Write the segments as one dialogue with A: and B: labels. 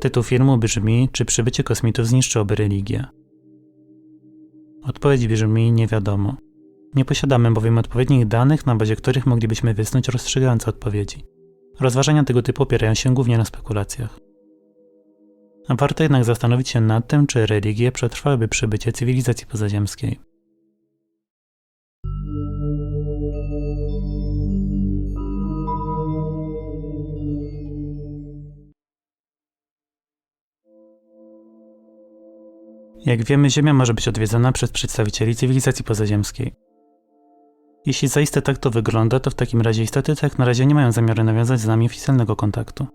A: Tytuł filmu brzmi: Czy przybycie kosmitów zniszczyłoby religię? Odpowiedź brzmi: Nie wiadomo. Nie posiadamy bowiem odpowiednich danych, na bazie których moglibyśmy wysnuć rozstrzygające odpowiedzi. Rozważania tego typu opierają się głównie na spekulacjach. Warto jednak zastanowić się nad tym, czy religie przetrwałyby przybycie cywilizacji pozaziemskiej. Jak wiemy, Ziemia może być odwiedzona przez przedstawicieli cywilizacji pozaziemskiej. Jeśli zaiste tak to wygląda, to w takim razie istoty te jak na razie nie mają zamiaru nawiązać z nami oficjalnego kontaktu.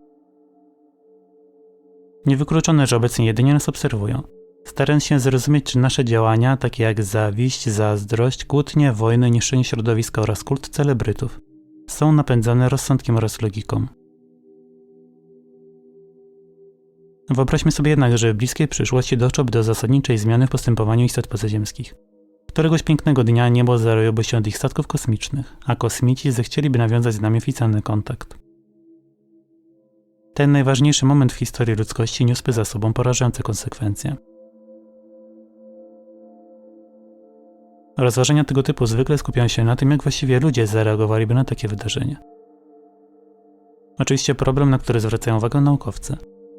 A: Niewykluczone, że obecnie jedynie nas obserwują, starając się zrozumieć, czy nasze działania, takie jak zawiść, zazdrość, kłótnie, wojny, niszczenie środowiska oraz kult celebrytów, są napędzane rozsądkiem oraz logiką. Wyobraźmy sobie jednak, że w bliskiej przyszłości doszłoby do zasadniczej zmiany w postępowaniu istot pozaziemskich. Któregoś pięknego dnia niebo zarojoby się od ich statków kosmicznych, a kosmici zechcieliby nawiązać z nami oficjalny kontakt. Ten najważniejszy moment w historii ludzkości niósłby za sobą porażające konsekwencje. Rozważania tego typu zwykle skupiają się na tym, jak właściwie ludzie zareagowaliby na takie wydarzenie. Oczywiście problem, na który zwracają uwagę naukowcy,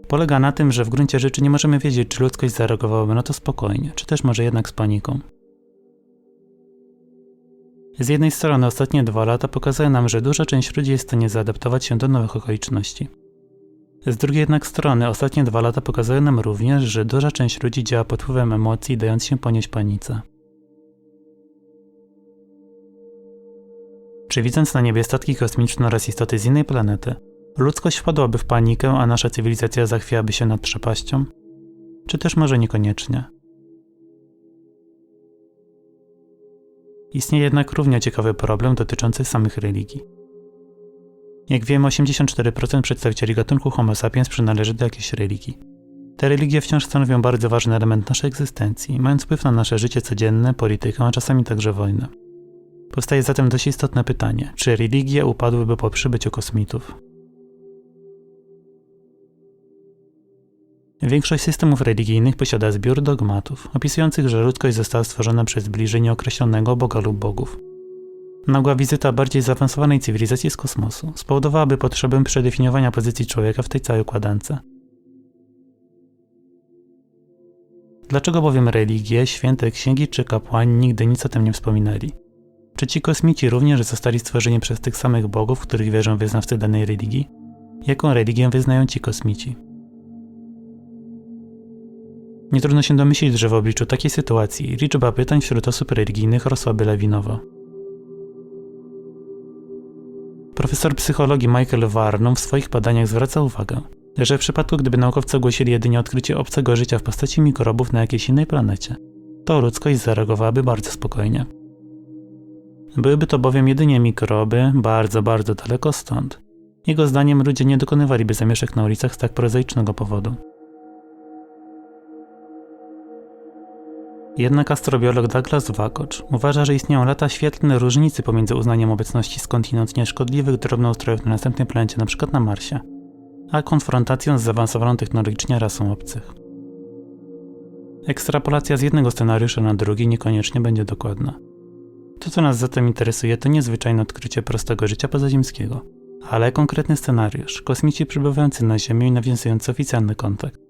A: polega na tym, że w gruncie rzeczy nie możemy wiedzieć, czy ludzkość zareagowałaby na to spokojnie, czy też może jednak z paniką. Z jednej strony ostatnie dwa lata pokazały nam, że duża część ludzi jest w stanie zaadaptować się do nowych okoliczności. Z drugiej jednak strony ostatnie dwa lata pokazały nam również, że duża część ludzi działa pod wpływem emocji, dając się ponieść panice. Czy widząc na niebie statki kosmiczne oraz istoty z innej planety, ludzkość wpadłaby w panikę, a nasza cywilizacja zachwiałaby się nad przepaścią? Czy też może niekoniecznie? Istnieje jednak równie ciekawy problem dotyczący samych religii. Jak wiemy, 84% przedstawicieli gatunku Homo sapiens przynależy do jakiejś religii. Te religie wciąż stanowią bardzo ważny element naszej egzystencji, mając wpływ na nasze życie codzienne, politykę, a czasami także wojnę. Powstaje zatem dość istotne pytanie, czy religie upadłyby po przybyciu kosmitów? Większość systemów religijnych posiada zbiór dogmatów, opisujących, że ludzkość została stworzona przez bliżej nieokreślonego Boga lub bogów. Nagła wizyta bardziej zaawansowanej cywilizacji z kosmosu spowodowałaby potrzebę przedefiniowania pozycji człowieka w tej całej układance. Dlaczego bowiem religie, święte księgi czy kapłani nigdy nic o tym nie wspominali? Czy ci kosmici również zostali stworzeni przez tych samych bogów, w których wierzą wyznawcy danej religii? Jaką religię wyznają ci kosmici? Nie trudno się domyślić, że w obliczu takiej sytuacji liczba pytań wśród osób religijnych rosłaby lawinowo. Profesor psychologii Michael Varnon w swoich badaniach zwraca uwagę, że w przypadku gdyby naukowcy ogłosili jedynie odkrycie obcego życia w postaci mikrobów na jakiejś innej planecie, to ludzkość zareagowałaby bardzo spokojnie. Byłyby to bowiem jedynie mikroby, bardzo, bardzo daleko stąd. Jego zdaniem ludzie nie dokonywaliby zamieszek na ulicach z tak prozaicznego powodu. Jednak astrobiolog Douglas Wakocz uważa, że istnieją lata świetlne różnicy pomiędzy uznaniem obecności skądinąd nieszkodliwych drobnoustrojów na następnej planecie, np. na Marsie, a konfrontacją z zaawansowaną technologicznie rasą obcych. Ekstrapolacja z jednego scenariusza na drugi niekoniecznie będzie dokładna. To, co nas zatem interesuje, to niezwyczajne odkrycie prostego życia pozaziemskiego, ale konkretny scenariusz, kosmici przybywający na Ziemię i nawiązujący oficjalny kontakt.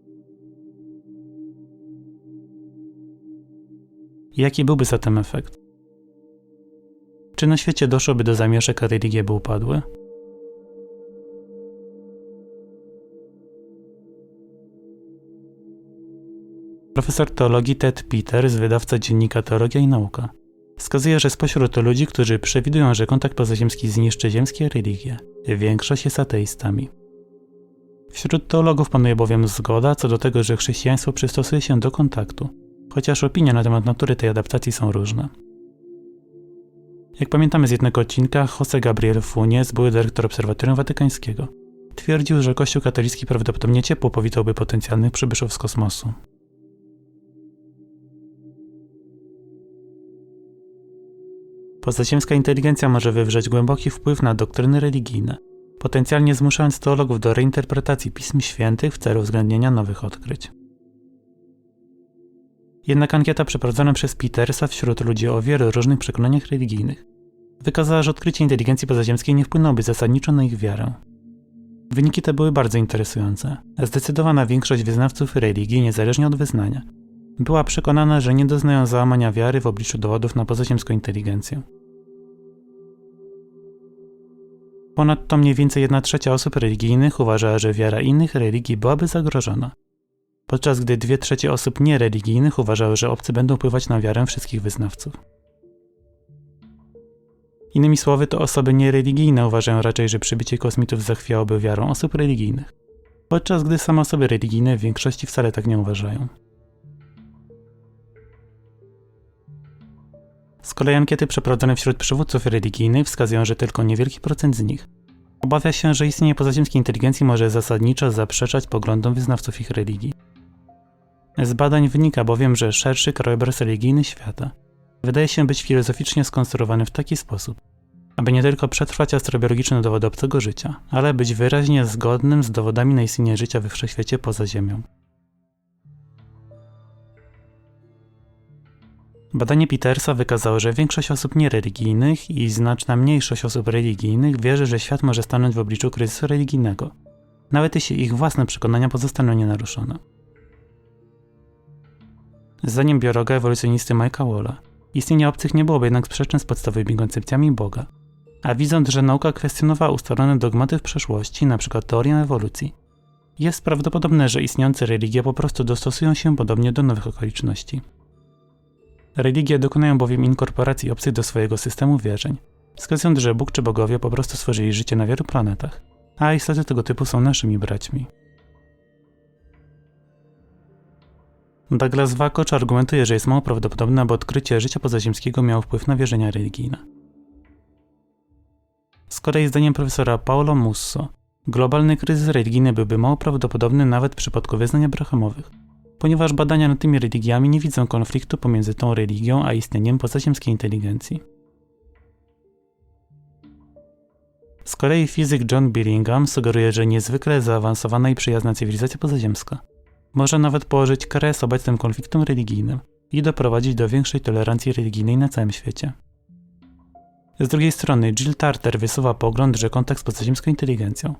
A: Jaki byłby zatem efekt? Czy na świecie doszłoby do zamieszek, a religie by upadły? Profesor teologii Ted Peters, wydawca dziennika Teologia i Nauka, wskazuje, że spośród ludzi, którzy przewidują, że kontakt pozaziemski zniszczy ziemskie religie, większość jest ateistami. Wśród teologów panuje bowiem zgoda co do tego, że chrześcijaństwo przystosuje się do kontaktu, chociaż opinie na temat natury tej adaptacji są różne. Jak pamiętamy z jednego odcinka, Jose Gabriel Funes, były dyrektor Obserwatorium Watykańskiego, twierdził, że Kościół katolicki prawdopodobnie ciepło powitałby potencjalnych przybyszów z kosmosu. Pozaziemska inteligencja może wywrzeć głęboki wpływ na doktryny religijne, potencjalnie zmuszając teologów do reinterpretacji Pism Świętych w celu uwzględnienia nowych odkryć. Jednak ankieta przeprowadzona przez Petersa wśród ludzi o wielu różnych przekonaniach religijnych wykazała, że odkrycie inteligencji pozaziemskiej nie wpłynęłoby zasadniczo na ich wiarę. Wyniki te były bardzo interesujące. Zdecydowana większość wyznawców religii, niezależnie od wyznania, była przekonana, że nie doznają załamania wiary w obliczu dowodów na pozaziemską inteligencję. Ponadto mniej więcej 1 trzecia osób religijnych uważała, że wiara innych religii byłaby zagrożona, podczas gdy 2 trzecie osób niereligijnych uważały, że obcy będą wpływać na wiarę wszystkich wyznawców. Innymi słowy, to osoby niereligijne uważają raczej, że przybycie kosmitów zachwiałoby wiarą osób religijnych, podczas gdy same osoby religijne w większości wcale tak nie uważają. Z kolei ankiety przeprowadzone wśród przywódców religijnych wskazują, że tylko niewielki procent z nich obawia się, że istnienie pozaziemskiej inteligencji może zasadniczo zaprzeczać poglądom wyznawców ich religii. Z badań wynika bowiem, że szerszy krajobraz religijny świata wydaje się być filozoficznie skonstruowany w taki sposób, aby nie tylko przetrwać astrobiologiczne dowody obcego życia, ale być wyraźnie zgodnym z dowodami na istnienie życia we wszechświecie poza Ziemią. Badanie Petersa wykazało, że większość osób niereligijnych i znaczna mniejszość osób religijnych wierzy, że świat może stanąć w obliczu kryzysu religijnego, nawet jeśli ich własne przekonania pozostaną nienaruszone. Zdaniem biologa ewolucjonisty Mike'a Walla, istnienie obcych nie byłoby jednak sprzeczne z podstawowymi koncepcjami Boga. A widząc, że nauka kwestionowała ustalone dogmaty w przeszłości, np. teorię ewolucji, jest prawdopodobne, że istniejące religie po prostu dostosują się podobnie do nowych okoliczności. Religie dokonają bowiem inkorporacji obcych do swojego systemu wierzeń, wskazując, że Bóg czy bogowie po prostu stworzyli życie na wielu planetach, a istoty tego typu są naszymi braćmi. Douglas Wakocz argumentuje, że jest mało prawdopodobne, aby odkrycie życia pozaziemskiego miało wpływ na wierzenia religijne. Z kolei zdaniem profesora Paulo Musso, globalny kryzys religijny byłby mało prawdopodobny nawet w przypadku wyznań abrahamowych, ponieważ badania nad tymi religiami nie widzą konfliktu pomiędzy tą religią a istnieniem pozaziemskiej inteligencji. Z kolei fizyk John Billingham sugeruje, że niezwykle zaawansowana i przyjazna cywilizacja pozaziemska może nawet położyć kres obecnym konfliktom religijnym i doprowadzić do większej tolerancji religijnej na całym świecie. Z drugiej strony, Jill Tarter wysuwa pogląd, że kontakt z pozaziemską inteligencją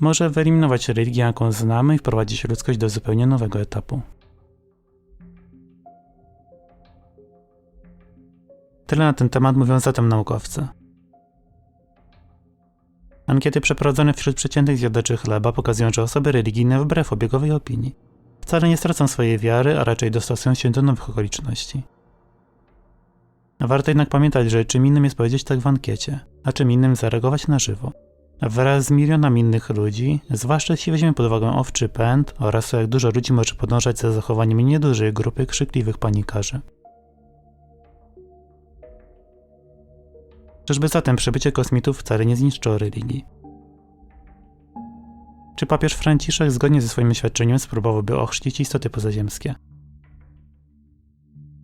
A: może wyeliminować religię, jaką znamy i wprowadzić ludzkość do zupełnie nowego etapu. Tyle na ten temat mówią zatem naukowcy. Ankiety przeprowadzone wśród przeciętnych zjadaczy chleba pokazują, że osoby religijne wbrew obiegowej opinii wcale nie stracą swojej wiary, a raczej dostosują się do nowych okoliczności. Warto jednak pamiętać, że czym innym jest powiedzieć tak w ankiecie, a czym innym zareagować na żywo. Wraz z milionami innych ludzi, zwłaszcza jeśli weźmiemy pod uwagę owczy pęd oraz jak dużo ludzi może podążać za zachowaniem niedużej grupy krzykliwych panikarzy. Czyżby zatem przybycie kosmitów wcale nie zniszczyło religii? Czy papież Franciszek zgodnie ze swoim oświadczeniem spróbowałby ochrzcić istoty pozaziemskie?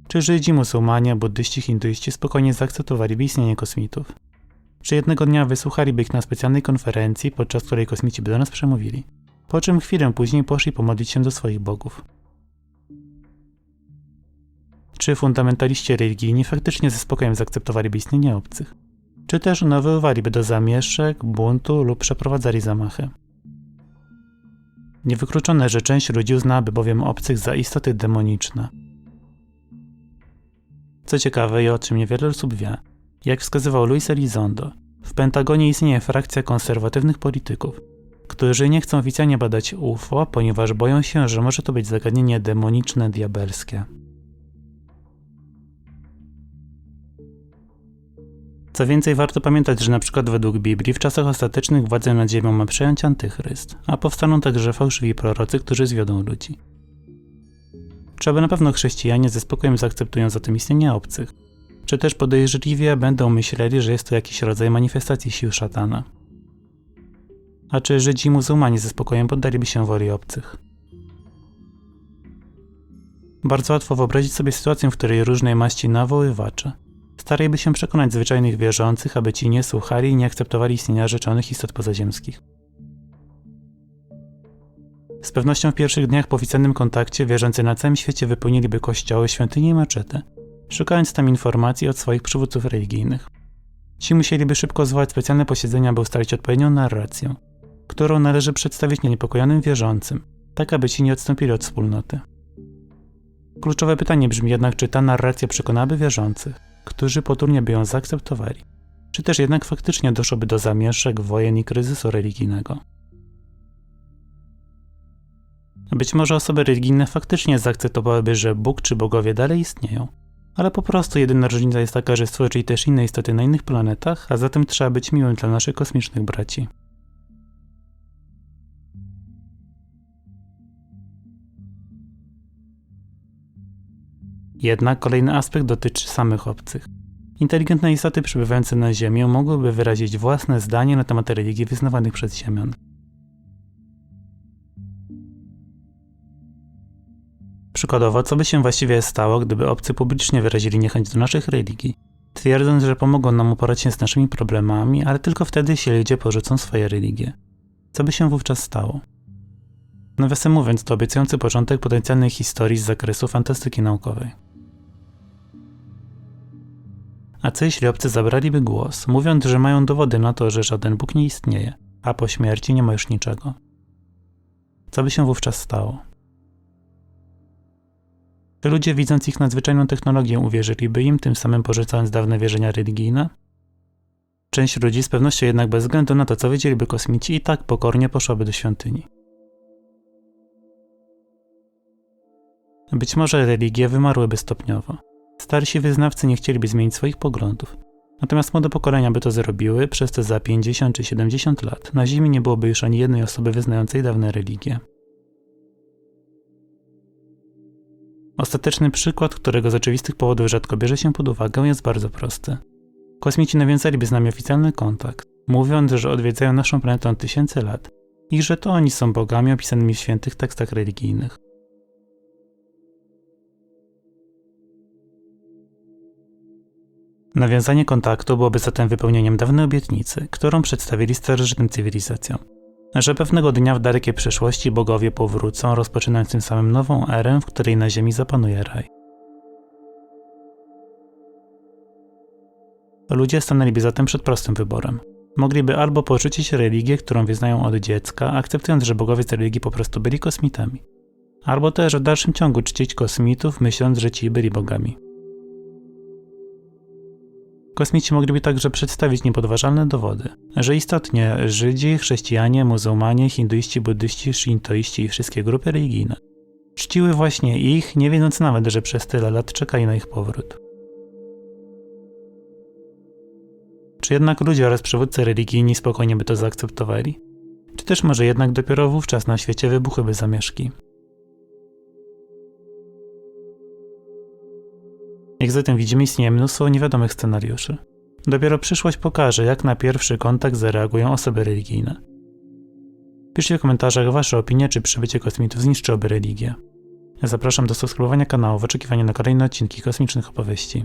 A: Czy Żydzi, muzułmanie, buddyści, hinduiści spokojnie zaakceptowaliby istnienie kosmitów? Czy jednego dnia wysłuchaliby ich na specjalnej konferencji, podczas której kosmici by do nas przemówili? Po czym chwilę później poszli pomodlić się do swoich bogów. Czy fundamentaliści religijni faktycznie ze spokojem zaakceptowaliby istnienie obcych? Czy też nawoływaliby do zamieszek, buntu lub przeprowadzali zamachy? Niewykluczone, że część ludzi uznałaby bowiem obcych za istoty demoniczne. Co ciekawe i o czym niewiele osób wie, jak wskazywał Luis Elizondo, w Pentagonie istnieje frakcja konserwatywnych polityków, którzy nie chcą oficjalnie badać UFO, ponieważ boją się, że może to być zagadnienie demoniczne, diabelskie. Co więcej, warto pamiętać, że przykład według Biblii w czasach ostatecznych władzę nad ziemią ma przejąć antychryst, a powstaną także fałszywi prorocy, którzy zwiodą ludzi. Trzeba na pewno chrześcijanie ze spokojem zaakceptują zatem istnienie obcych, czy też podejrzliwie będą myśleli, że jest to jakiś rodzaj manifestacji sił szatana. A czy Żydzi i muzułmanie ze spokojem poddaliby się woli obcych? Bardzo łatwo wyobrazić sobie sytuację, w której różnej maści nawoływacze Staraliby się przekonać zwyczajnych wierzących, aby ci nie słuchali i nie akceptowali istnienia rzeczonych istot pozaziemskich. Z pewnością w pierwszych dniach po oficjalnym kontakcie wierzący na całym świecie wypełniliby kościoły, świątynie i meczety, szukając tam informacji od swoich przywódców religijnych. Ci musieliby szybko zwołać specjalne posiedzenia, by ustalić odpowiednią narrację, którą należy przedstawić nieniepokojonym wierzącym, tak aby ci nie odstąpili od wspólnoty. Kluczowe pytanie brzmi jednak, czy ta narracja przekonałaby wierzących, którzy poturnie by ją zaakceptowali, czy też jednak faktycznie doszłoby do zamieszek, wojen i kryzysu religijnego. Być może osoby religijne faktycznie zaakceptowałyby, że Bóg czy bogowie dalej istnieją, ale po prostu jedyna różnica jest taka, że stworzyli też inne istoty na innych planetach, a zatem trzeba być miłym dla naszych kosmicznych braci. Jednak kolejny aspekt dotyczy samych obcych. Inteligentne istoty przybywające na Ziemię mogłyby wyrazić własne zdanie na temat religii wyznawanych przez Ziemian. Przykładowo, co by się właściwie stało, gdyby obcy publicznie wyrazili niechęć do naszych religii, twierdząc, że pomogą nam uporać się z naszymi problemami, ale tylko wtedy się ludzie porzucą swoje religie. Co by się wówczas stało? Nawiasem mówiąc, to obiecujący początek potencjalnej historii z zakresu fantastyki naukowej. A co obcy zabraliby głos, mówiąc, że mają dowody na to, że żaden Bóg nie istnieje, a po śmierci nie ma już niczego? Co by się wówczas stało? Czy ludzie, widząc ich nadzwyczajną technologię, uwierzyliby im, tym samym porzucając dawne wierzenia religijne? Część ludzi z pewnością jednak bez względu na to, co wiedzieliby kosmici, i tak pokornie poszłaby do świątyni. Być może religie wymarłyby stopniowo. Starsi wyznawcy nie chcieliby zmienić swoich poglądów. Natomiast młode pokolenia by to zrobiły, przez to za 50 czy 70 lat na Ziemi nie byłoby już ani jednej osoby wyznającej dawne religie. Ostateczny przykład, którego z oczywistych powodów rzadko bierze się pod uwagę, jest bardzo prosty. Kosmici nawiązaliby z nami oficjalny kontakt, mówiąc, że odwiedzają naszą planetę od tysięcy lat i że to oni są bogami opisanymi w świętych tekstach religijnych. Nawiązanie kontaktu byłoby zatem wypełnieniem dawnej obietnicy, którą przedstawili starożytnym cywilizacjom że pewnego dnia w dalekiej przyszłości bogowie powrócą, rozpoczynając tym samym nową erę, w której na ziemi zapanuje raj. Ludzie stanęliby zatem przed prostym wyborem. Mogliby albo porzucić religię, którą wyznają od dziecka, akceptując, że bogowie z religii po prostu byli kosmitami, albo też w dalszym ciągu czcić kosmitów, myśląc, że ci byli bogami. Kosmici mogliby także przedstawić niepodważalne dowody, że istotnie Żydzi, chrześcijanie, muzułmanie, hinduiści, buddyści, shintoiści i wszystkie grupy religijne czciły właśnie ich, nie wiedząc nawet, że przez tyle lat czekali na ich powrót. Czy jednak ludzie oraz przywódcy religijni spokojnie by to zaakceptowali? Czy też może jednak dopiero wówczas na świecie wybuchłyby zamieszki? Jak zatem widzimy, istnieje mnóstwo niewiadomych scenariuszy. Dopiero przyszłość pokaże, jak na pierwszy kontakt zareagują osoby religijne. Piszcie w komentarzach wasze opinie, czy przybycie kosmitów zniszczyłoby religię. Zapraszam do subskrybowania kanału w oczekiwaniu na kolejne odcinki kosmicznych opowieści.